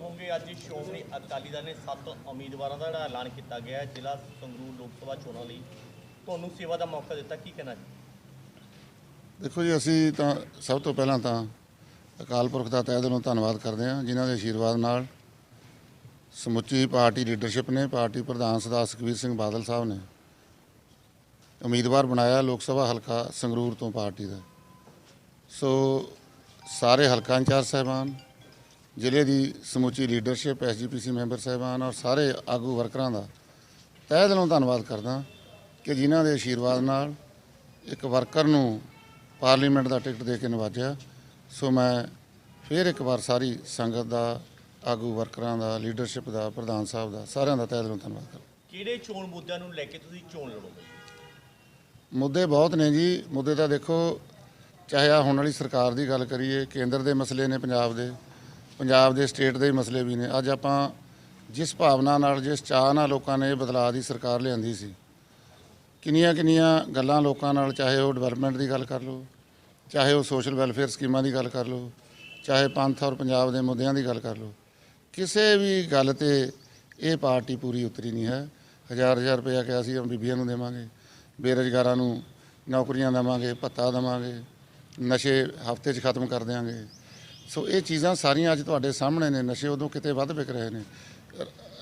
ਕਹੋਗੇ ਅੱਜ ਸ਼੍ਰੋਮਣੀ ਅਕਾਲੀ ਦਲ ਨੇ ਸੱਤ ਉਮੀਦਵਾਰਾਂ ਦਾ ਜਿਹੜਾ ਐਲਾਨ ਕੀਤਾ ਗਿਆ ਜ਼ਿਲ੍ਹਾ ਸੰਗਰੂਰ ਲੋਕ ਸਭਾ ਚੋਣਾਂ ਲਈ। ਤੁਹਾਨੂੰ ਸੇਵਾ ਦਾ ਮੌਕਾ ਦਿੱਤਾ, ਕੀ ਕਹਿਣਾ ਜੀ? ਦੇਖੋ ਜੀ, ਅਸੀਂ ਤਾਂ ਸਭ ਤੋਂ ਪਹਿਲਾਂ ਤਾਂ ਅਕਾਲ ਪੁਰਖ ਦਾ ਤਹਿ ਦਿਲੋਂ ਧੰਨਵਾਦ ਕਰਦੇ ਹਾਂ, ਜਿਨ੍ਹਾਂ ਦੇ ਆਸ਼ੀਰਵਾਦ ਨਾਲ ਸਮੁੱਚੀ ਪਾਰਟੀ ਲੀਡਰਸ਼ਿਪ ਨੇ, ਪਾਰਟੀ ਪ੍ਰਧਾਨ ਸਰਦਾਰ ਸੁਖਬੀਰ ਸਿੰਘ ਬਾਦਲ ਸਾਹਿਬ ਨੇ ਉਮੀਦਵਾਰ ਬਣਾਇਆ ਲੋਕ ਸਭਾ ਹਲਕਾ ਸੰਗਰੂਰ ਤੋਂ ਪਾਰਟੀ ਦਾ। ਸੋ ਸਾਰੇ ਹਲਕਾ ਇੰਚਾਰਜ ਸਾਹਿਬਾਨ ਜ਼ਿਲ੍ਹੇ ਦੀ ਸਮੁੱਚੀ ਲੀਡਰਸ਼ਿਪ ਐਸਜੀਪੀਸੀ ਮੈਂਬਰ ਸਾਹਿਬਾਨ ਔਰ ਸਾਰੇ ਆਗੂ ਵਰਕਰਾਂ ਦਾ ਤਹਿ ਦਿਲੋਂ ਧੰਨਵਾਦ ਕਰਦਾ ਕਿ ਜਿਨ੍ਹਾਂ ਦੇ ਆਸ਼ੀਰਵਾਦ ਨਾਲ ਇੱਕ ਵਰਕਰ ਨੂੰ ਪਾਰਲੀਮੈਂਟ ਦਾ ਟਿਕਟ ਦੇ ਕੇ ਨਵਾਜਿਆ। ਸੋ ਮੈਂ ਫਿਰ ਇੱਕ ਵਾਰ ਸਾਰੀ ਸੰਗਤ ਦਾ ਆਗੂ ਵਰਕਰਾਂ ਦਾ ਲੀਡਰਸ਼ਿਪ ਦਾ ਪ੍ਰਧਾਨ ਸਾਹਿਬ ਦਾ ਸਾਰਿਆਂ ਦਾ ਤਹਿ ਦਿਲੋਂ ਧੰਨਵਾਦ ਕਰਦਾ। ਕਿਹੜੇ ਚੋਣ ਮੁੱਦਿਆਂ ਨੂੰ ਲੈ ਕੇ ਤੁਸੀਂ ਚੋਣ ਲੜੋਗੇ? ਮੁੱਦੇ ਬਹੁਤ ਨੇ ਜੀ। ਮੁੱਦੇ ਤਾਂ ਦੇਖੋ ਚਾਹੇ ਆ ਹੁਣ ਵਾਲੀ ਸਰਕਾਰ ਦੀ ਗੱਲ ਕਰੀਏ ਕੇਂਦਰ ਦੇ ਮਸਲੇ ਨੇ ਪੰਜਾਬ ਦੇ। ਪੰਜਾਬ ਦੇ ਸਟੇਟ ਦੇ ਮਸਲੇ ਵੀ ਨੇ। ਅੱਜ ਆਪਾਂ ਜਿਸ ਭਾਵਨਾ ਨਾਲ, ਜਿਸ ਚਾਹ ਨਾਲ ਲੋਕਾਂ ਨੇ ਬਦਲਾਅ ਦੀ ਸਰਕਾਰ ਲਿਆਂਦੀ ਸੀ, ਕਿੰਨੀਆਂ ਕਿੰਨੀਆਂ ਗੱਲਾਂ ਲੋਕਾਂ ਨਾਲ, ਚਾਹੇ ਉਹ ਡਿਵੈਲਪਮੈਂਟ ਦੀ ਗੱਲ ਕਰ ਲਓ, ਚਾਹੇ ਉਹ ਸੋਸ਼ਲ ਵੈਲਫੇਅਰ ਸਕੀਮਾਂ ਦੀ ਗੱਲ ਕਰ ਲਓ, ਚਾਹੇ ਪੰਥ ਔਰ ਪੰਜਾਬ ਦੇ ਮੁੱਦਿਆਂ ਦੀ ਗੱਲ ਕਰ ਲਓ, ਕਿਸੇ ਵੀ ਗੱਲ ਤੇ ਇਹ ਪਾਰਟੀ ਪੂਰੀ ਉਤਰੀ ਨਹੀਂ ਹੈ। ਹਜ਼ਾਰ ਹਜ਼ਾਰ ਰੁਪਇਆ ਕਿਹਾ ਸੀ ਬੀਬੀਆਂ ਨੂੰ ਦੇਵਾਂਗੇ, ਬੇਰੁਜ਼ਗਾਰਾਂ ਨੂੰ ਨੌਕਰੀਆਂ ਦੇਵਾਂਗੇ, ਭੱਤਾ ਦੇਵਾਂਗੇ, ਨਸ਼ੇ ਹਫ਼ਤੇ 'ਚ ਖਤਮ ਕਰ ਦਿਆਂਗੇ। ਸੋ ਇਹ ਚੀਜ਼ਾਂ ਸਾਰੀਆਂ ਅੱਜ ਤੁਹਾਡੇ ਸਾਹਮਣੇ ਨੇ, ਨਸ਼ੇ ਉਦੋਂ ਕਿਤੇ ਵੱਧ ਵਿਕ ਰਹੇ ਨੇ।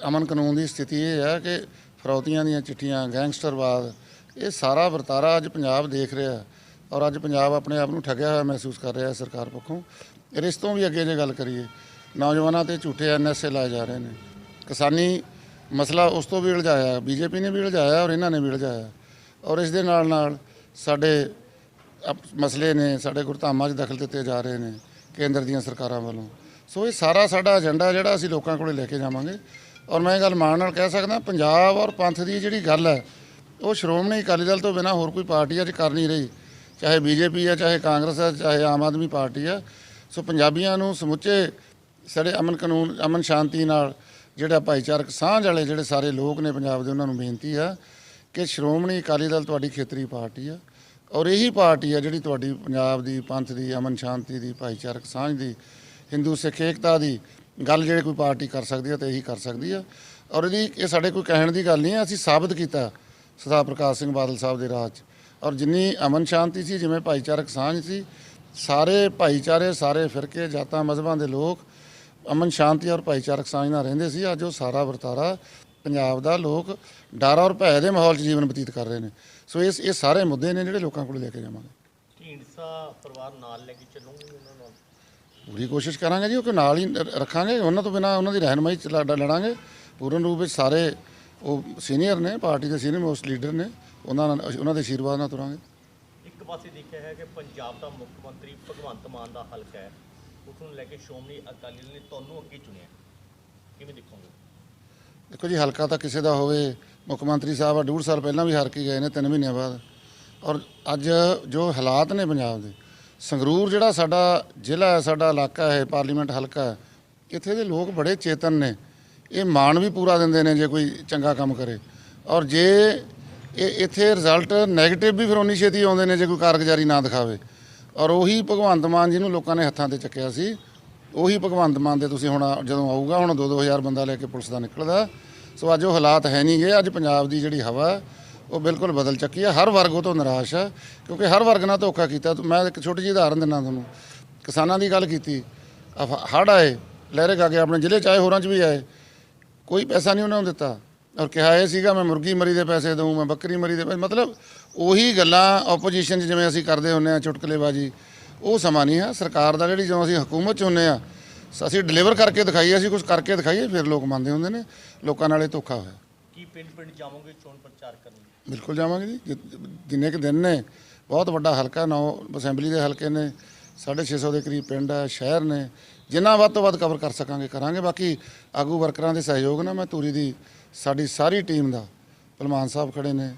ਅਮਨ ਕਾਨੂੰਨ ਦੀ ਸਥਿਤੀ ਇਹ ਹੈ ਕਿ ਫਰੌਤੀਆਂ ਦੀਆਂ ਚਿੱਠੀਆਂ, ਗੈਂਗਸਟਰਵਾਦ, ਇਹ ਸਾਰਾ ਵਰਤਾਰਾ ਅੱਜ ਪੰਜਾਬ ਦੇਖ ਰਿਹਾ ਔਰ ਅੱਜ ਪੰਜਾਬ ਆਪਣੇ ਆਪ ਨੂੰ ਠੱਗਿਆ ਹੋਇਆ ਮਹਿਸੂਸ ਕਰ ਰਿਹਾ ਹੈ ਸਰਕਾਰ ਪੱਖੋਂ। ਇਹ ਇਸ ਤੋਂ ਵੀ ਅੱਗੇ ਜੇ ਗੱਲ ਕਰੀਏ, ਨੌਜਵਾਨਾਂ ਤੇ ਝੂਠੇ ਐਨਐਸਏ ਲਾਏ ਜਾ ਰਹੇ ਨੇ। ਕਿਸਾਨੀ ਮਸਲਾ ਉਸ ਤੋਂ ਵੀ ਉਲਝਾਇਆ, ਬੀਜੇਪੀ ਨੇ ਵੀ ਉਲਝਾਇਆ ਔਰ ਇਹਨਾਂ ਨੇ ਵੀ ਉਲਝਾਇਆ। ਔਰ ਇਸ ਦੇ ਨਾਲ ਨਾਲ ਸਾਡੇ ਅਪ- ਮਸਲੇ ਨੇ, ਸਾਡੇ ਗੁਰਧਾਮਾਂ 'ਚ ਦਖਲ ਦਿੱਤੇ ਜਾ ਰਹੇ ਨੇ। ਕੇਂਦਰ ਦੀਆਂ ਸਰਕਾਰਾਂ ਵੱਲੋਂ। ਸੋ ਇਹ ਸਾਰਾ ਸਾਡਾ ਏਜੰਡਾ ਜਿਹੜਾ ਅਸੀਂ ਲੋਕਾਂ ਕੋਲੇ ਲੈ ਕੇ ਜਾਵਾਂਗੇ। ਔਰ ਮੈਂ ਇਹ ਗੱਲ ਮਾਣ ਨਾਲ ਕਹਿ ਸਕਦਾ, ਪੰਜਾਬ ਔਰ ਪੰਥ ਦੀ ਜਿਹੜੀ ਗੱਲ ਹੈ, ਉਹ ਸ਼੍ਰੋਮਣੀ ਅਕਾਲੀ ਦਲ ਤੋਂ ਬਿਨਾ ਹੋਰ ਕੋਈ ਪਾਰਟੀ ਅੱਜ ਕਰ ਨਹੀਂ ਰਹੀ। ਚਾਹੇ ਬੀਜੇਪੀ ਹੈ, ਚਾਹੇ ਕਾਂਗਰਸ ਹੈ, ਚਾਹੇ ਆਮ ਆਦਮੀ ਪਾਰਟੀ ਹੈ। ਸੋ ਪੰਜਾਬੀਆਂ ਨੂੰ ਸਮੁੱਚੇ ਸਾਡੇ ਅਮਨ ਕਾਨੂੰਨ, ਅਮਨ ਸ਼ਾਂਤੀ ਨਾਲ ਜਿਹੜਾ ਭਾਈਚਾਰਕ ਸਾਂਝ ਵਾਲੇ ਜਿਹੜੇ ਸਾਰੇ ਲੋਕ ਨੇ ਪੰਜਾਬ ਦੇ, ਉਹਨਾਂ ਨੂੰ ਬੇਨਤੀ ਆ ਕਿ ਸ਼੍ਰੋਮਣੀ ਅਕਾਲੀ ਦਲ ਤੁਹਾਡੀ ਖੇਤਰੀ ਪਾਰਟੀ ਆ ਔਰ ਇਹੀ ਪਾਰਟੀ ਆ ਜਿਹੜੀ ਤੁਹਾਡੀ ਪੰਜਾਬ ਦੀ, ਪੰਥ ਦੀ, ਅਮਨ ਸ਼ਾਂਤੀ ਦੀ, ਭਾਈਚਾਰਕ ਸਾਂਝ ਦੀ, ਹਿੰਦੂ ਸਿੱਖ ਏਕਤਾ ਦੀ ਗੱਲ ਜਿਹੜੇ ਕੋਈ ਪਾਰਟੀ ਕਰ ਸਕਦੀ ਆ ਤੇ ਇਹੀ ਕਰ ਸਕਦੀ ਆ। ਔਰ ਇਹਦੀ, ਇਹ ਸਾਡੇ ਕੋਈ ਕਹਿਣ ਦੀ ਗੱਲ ਨਹੀਂ ਹੈ ਅਸੀਂ ਸਾਬਤ ਕੀਤਾ ਸਰਦਾਰ ਪ੍ਰਕਾਸ਼ ਸਿੰਘ ਬਾਦਲ ਸਾਹਿਬ ਦੇ ਰਾਜ 'ਚ। ਔਰ ਜਿੰਨੀ ਅਮਨ ਸ਼ਾਂਤੀ ਸੀ, ਜਿਵੇਂ ਭਾਈਚਾਰਕ ਸਾਂਝ ਸੀ, ਸਾਰੇ ਭਾਈਚਾਰੇ, ਸਾਰੇ ਫਿਰਕੇ, ਜਾਤਾਂ, ਮਜ਼ਹਬਾਂ ਦੇ ਲੋਕ ਅਮਨ ਸ਼ਾਂਤੀ ਔਰ ਭਾਈਚਾਰਕ ਸਾਂਝ ਨਾਲ ਰਹਿੰਦੇ ਸੀ। ਅੱਜ ਉਹ ਸਾਰਾ ਵਰਤਾਰਾ ਪੰਜਾਬ ਦਾ ਲੋਕ ਡਰ ਔਰ ਭੈ ਦੇ ਮਾਹੌਲ 'ਚ ਜੀਵਨ ਬਤੀਤ ਕਰ ਰਹੇ ਨੇ। ਸੋ ਇਸ ਇਹ ਸਾਰੇ ਮੁੱਦੇ ਨੇ ਜਿਹੜੇ ਲੋਕਾਂ ਕੋਲ ਲੈ ਕੇ ਜਾਵਾਂਗੇ। ਢੀਂਡਸਾ ਪਰਿਵਾਰ ਨਾਲ ਲੈ ਕੇ ਚੱਲੂਗੇ ਉਹਨਾਂ ਨਾਲ? ਪੂਰੀ ਕੋਸ਼ਿਸ਼ ਕਰਾਂਗੇ ਜੀ ਉਹ ਕਿ ਨਾਲ ਹੀ ਰੱਖਾਂਗੇ। ਉਹਨਾਂ ਤੋਂ ਬਿਨਾ ਉਹਨਾਂ ਦੀ ਰਹਿਨਮਾਈ ਚ ਲੜ- ਲੜਾਂਗੇ। ਪੂਰਨ ਰੂਪ ਵਿੱਚ ਸਾਰੇ ਉਹ ਸੀਨੀਅਰ ਨੇ ਪਾਰਟੀ ਦੇ ਸੀਨੀਅਰ ਮੋਸਟ ਲੀਡਰ ਨੇ। ਉਹਨਾਂ ਨਾਲ ਉਹਨਾਂ ਦੇ ਆਸ਼ੀਰਵਾਦ ਨਾਲ ਤੁਰਾਂਗੇ। ਇੱਕ ਪਾਸੇ ਦੇਖਿਆ ਹੈ ਕਿ ਪੰਜਾਬ ਦਾ ਮੁੱਖ ਮੰਤਰੀ ਭਗਵੰਤ ਮਾਨ ਦਾ ਹਲਕਾ ਹੈ। ਉਸ ਨੂੰ ਲੈ ਕੇ ਸ਼੍ਰੋਮਣੀ ਅਕਾਲੀ ਦਲ ਨੇ ਤੁਹਾਨੂੰ ਅੱਗੇ ਚੁਣਿਆ ਕਿਵੇਂ ਦੇਖੋਗੇ? ਦੇਖੋ ਜੀ, ਹਲਕਾ ਤਾਂ ਕਿਸੇ ਦਾ ਹੋਵੇ। ਮੁੱਖ ਮੰਤਰੀ ਸਾਹਿਬ ਆ, ਡੂਢ ਸਾਲ ਪਹਿਲਾਂ ਵੀ ਹਾਰ ਕੇ ਗਏ ਨੇ 3 ਮਹੀਨਿਆਂ ਬਾਅਦ। ਔਰ ਅੱਜ ਜੋ ਹਾਲਾਤ ਨੇ ਪੰਜਾਬ ਦੇ, ਸੰਗਰੂਰ ਜਿਹੜਾ ਸਾਡਾ ਜ਼ਿਲ੍ਹਾ ਹੈ, ਸਾਡਾ ਇਲਾਕਾ ਹੈ, ਪਾਰਲੀਮੈਂਟ ਹਲਕਾ ਹੈ, ਇੱਥੇ ਦੇ ਲੋਕ ਬੜੇ ਚੇਤਨ ਨੇ। ਇਹ ਮਾਣ ਵੀ ਪੂਰਾ ਦਿੰਦੇ ਨੇ ਜੇ ਕੋਈ ਚੰਗਾ ਕੰਮ ਕਰੇ। ਔਰ ਜੇ ਇਹ ਇੱਥੇ ਰਿਜ਼ਲਟ 네ਗੇਟਿਵ ਵੀ ਫਿਰ ਉਨੀ ਛੇਤੀ ਆਉਂਦੇ ਨੇ ਜੇ ਕੋਈ ਕਾਰਗੁਜ਼ਾਰੀ ਨਾ ਦਿਖਾਵੇ। ਔਰ ਉਹੀ ਭਗਵੰਤ ਮਾਨ ਜੀ ਨੂੰ ਲੋਕਾਂ ਨੇ ਹੱਥਾਂ ਤੇ ਚੱਕਿਆ ਸੀ ਉਹੀ ਭਗਵੰਤ ਮਾਨ ਦੇ ਤੁਸੀਂ ਹੁਣ ਜਦੋਂ ਆਊਗਾ ਹੁਣ 2-2000 ਬੰਦਾ ਲੈ ਕੇ ਪੁਲਿਸ ਦਾ ਨਿਕਲਦਾ। ਸੋ ਅੱਜ ਉਹ ਹਾਲਾਤ ਹੈ ਨਹੀਂ ਗਏ ਅੱਜ ਪੰਜਾਬ ਦੀ ਜਿਹੜੀ ਹਵਾ ਹੈ, ਉਹ ਬਿਲਕੁਲ ਬਦਲ ਚੱਕੀ ਹੈ। ਹਰ ਵਰਗ ਉਹ ਤੋਂ ਨਿਰਾਸ਼ ਹੈ ਕਿਉਂਕਿ ਹਰ ਵਰਗ ਨਾਲ ਧੋਖਾ ਕੀਤਾ। ਮੈਂ ਇੱਕ ਛੋਟੀ ਜਿਹੀ ਉਦਾਹਰਨ ਦਿੰਦਾ ਤੁਹਾਨੂੰ। ਕਿਸਾਨਾਂ ਦੀ ਗੱਲ ਕੀਤੀ। ਹੜ ਆਏ ਲਹਿਰੇ ਗਾ ਕੇ ਆਪਣੇ ਜ਼ਿਲ੍ਹੇ ਚ ਆਏ ਹੋਰਾਂ ਚ ਵੀ ਆਏ। ਕੋਈ ਪੈਸਾ ਨਹੀਂ ਉਹਨਾਂ ਨੂੰ ਦਿੱਤਾ। ਔਰ ਕਿਹਾ ਇਹ ਸੀਗਾ ਮੈਂ ਮੁਰਗੀ ਮਰੀ ਦੇ ਪੈਸੇ ਦਊਂ ਮੈਂ ਬੱਕਰੀ ਮਰੀ ਦੇ ਪੈਸੇ ਮਤਲਬ ਉਹੀ ਗੱਲਾਂ ਆਪੋਜੀਸ਼ਨ 'ਚ ਜਿਵੇਂ ਅਸੀਂ ਕਰਦੇ ਹੁੰਨੇ ਆ ਚੁਟਕਲੇਬਾਜੀ। ਉਹ ਸਮਾਂ ਨਹੀਂ ਹੈ। ਸਰਕਾਰ ਦਾ ਜਿਹੜੀ ਜਦੋਂ ਅਸੀਂ ਹਕੂਮਤ 'ਚ ਹੁੰਨੇ ਆ ਅਸੀਂ ਡਿਲੀਵਰ ਕਰਕੇ ਦਿਖਾਈਏ ਅਸੀਂ ਕੁਝ ਕਰਕੇ ਦਿਖਾਈਏ ਫਿਰ ਲੋਕ ਮੰਨਦੇ ਹੁੰਦੇ ਨੇ। ਲੋਕਾਂ ਨਾਲ ਇਹ ਧੋਖਾ ਹੋਇਆ। ਕੀ ਪਿੰਡ ਪਿੰਡ ਜਾਵੋਗੇ ਚੋਣ ਪ੍ਰਚਾਰ ਕਰਨ ਬਿਲਕੁਲ ਜਾਵਾਂਗੇ ਜੀ। ਜਿੰਨੇ ਕੁ ਦਿਨ ਨੇ ਬਹੁਤ ਵੱਡਾ ਹਲਕਾ ਨੌ ਅਸੈਂਬਲੀ ਦੇ ਹਲਕੇ ਨੇ 650 ਦੇ ਕਰੀਬ ਪਿੰਡ ਹੈ ਸ਼ਹਿਰ ਨੇ ਜਿੰਨਾ ਵੱਧ ਤੋਂ ਵੱਧ ਕਵਰ ਕਰ ਸਕਾਂਗੇ ਕਰਾਂਗੇ। ਬਾਕੀ ਆਗੂ ਵਰਕਰਾਂ ਦੇ ਸਹਿਯੋਗ ਨਾਲ ਮੈਂ ਤੂਰੀ ਦੀ ਸਾਡੀ ਸਾਰੀ ਟੀਮ ਦਾ ਭਲਮਾਨ ਸਾਹਿਬ ਖੜੇ ਨੇ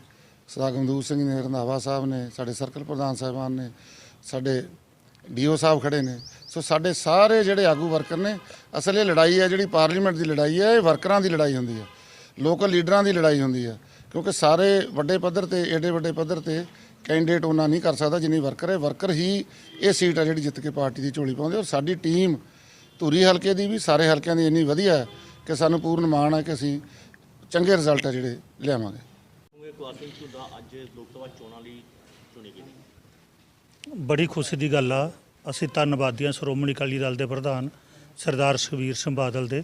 ਸਰਦਾਰ ਗਮਦੂਤ ਸਿੰਘ ਨੇ ਰੰਧਾਵਾ ਸਾਹਿਬ ਨੇ ਸਾਡੇ ਸਰਕਲ ਪ੍ਰਧਾਨ ਸਾਹਿਬਾਨ ਨੇ ਸਾਡੇ ਡੀਓ ਸਾਹਿਬ ਖੜੇ ਨੇ। ਸੋ ਸਾਡੇ ਸਾਰੇ ਜਿਹੜੇ ਆਗੂ ਵਰਕਰ ਨੇ, ਅਸਲ ਇਹ ਲੜਾਈ ਹੈ ਜਿਹੜੀ ਪਾਰਲੀਮੈਂਟ ਦੀ ਲੜਾਈ ਹੈ, ਇਹ ਵਰਕਰਾਂ ਦੀ ਲੜਾਈ ਹੁੰਦੀ ਹੈ, ਲੋਕਲ ਲੀਡਰਾਂ ਦੀ ਲੜਾਈ ਹੁੰਦੀ ਹੈ, ਕਿਉਂਕਿ ਸਾਰੇ ਵੱਡੇ ਪੱਧਰ ਤੇ, ਏਡੇ ਵੱਡੇ ਪੱਧਰ ਤੇ ਕੈਂਡੀਡੇਟ ਉਹਨਾਂ ਨਹੀਂ ਕਰ ਸਕਦਾ ਜਿੰਨੀ ਵਰਕਰ ਹੈ। ਵਰਕਰ ਹੀ ਇਹ ਸੀਟ ਹੈ ਜਿਹੜੀ ਜਿੱਤ ਕੇ ਪਾਰਟੀ ਦੀ ਝੋਲੀ ਪਾਉਂਦੇ ਔਰ ਸਾਡੀ ਟੀਮ ਧੂਰੀ ਹਲਕੇ ਦੀ ਵੀ, ਸਾਰੇ ਹਲਕਿਆਂ ਦੀ ਇੰਨੀ ਵਧੀਆ ਹੈ ਕਿ ਸਾਨੂੰ ਪੂਰਨ ਮਾਣ ਹੈ ਕਿ ਅਸੀਂ ਚੰਗੇ ਰਿਜ਼ਲਟ ਹੈ ਜਿਹੜੇ ਲਿਆਵਾਂਗੇ। ਕਿਉਂਕਿ ਕੁਲਵੰਤ ਅੱਜ ਲੋਕ ਸਭਾ ਚੋਣਾਂ ਲਈ ਚੁਣੀ ਗਈ? ਬੜੀ ਖੁਸ਼ੀ ਦੀ ਗੱਲ ਆ। ਅਸੀਂ ਧੰਨਵਾਦੀ ਹਾਂ ਸ਼੍ਰੋਮਣੀ ਅਕਾਲੀ ਦਲ ਦੇ ਪ੍ਰਧਾਨ ਸਰਦਾਰ ਸੁਖਬੀਰ ਸਿੰਘ ਬਾਦਲ ਦੇ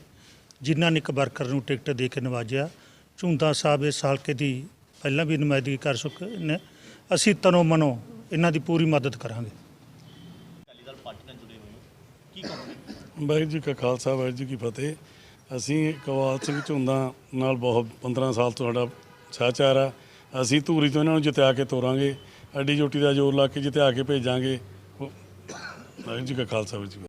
ਜਿਨ੍ਹਾਂ ਨੇ ਇੱਕ ਵਰਕਰ ਨੂੰ ਟਿਕਟ ਦੇ ਕੇ ਨਵਾਜਿਆ। ਝੁੰਦਾ ਸਾਹਿਬ ਇਸ ਹਲਕੇ ਦੀ ਪਹਿਲਾਂ ਵੀ ਨੁਮਾਇੰਦਗੀ ਕਰ ਚੁੱਕੇ ਨੇ। ਅਸੀਂ ਤਨੋ ਮਨੋ ਇਹਨਾਂ ਦੀ ਪੂਰੀ ਮਦਦ ਕਰਾਂਗੇ। ਅਕਾਲੀ ਦਲ ਪਾਰਟੀ ਨਾਲ ਜੁੜੇ ਹੋਏ ਹੋ ਕੀ ਕਹੋਗੇ ਵਾਹਿਗੁਰੂ ਜੀ ਕਾ ਖਾਲਸਾ ਵਾਹਿਗੁਰੂ ਜੀ ਕੀ ਫਤਿਹ। ਅਸੀਂ ਕਵਾਲ ਸਿੰਘ ਝੁੰਦਾ ਨਾਲ ਬਹੁਤ 15 ਸਾਲ ਤੋਂ ਸਾਡਾ ਸਾਚਾਰ ਆ। ਅਸੀਂ ਧੂਰੀ ਤੋਂ ਇਹਨਾਂ ਨੂੰ ਜਿੱਤਿਆ ਕੇ ਤੋਰਾਂਗੇ। ਅੱਡੀ ਚੋਟੀ ਦਾ ਜ਼ੋਰ ਲਾ ਕੇ ਜਿੱਥੇ ਆ ਕੇ ਭੇਜਾਂਗੇ ਵਾਹਿਗੁਰੂ ਜੀ ਕਾ ਖਾਲਸਾ, ਵਾਹਿਗੁਰੂ ਜੀ ਕੀ ਫਤਿਹ।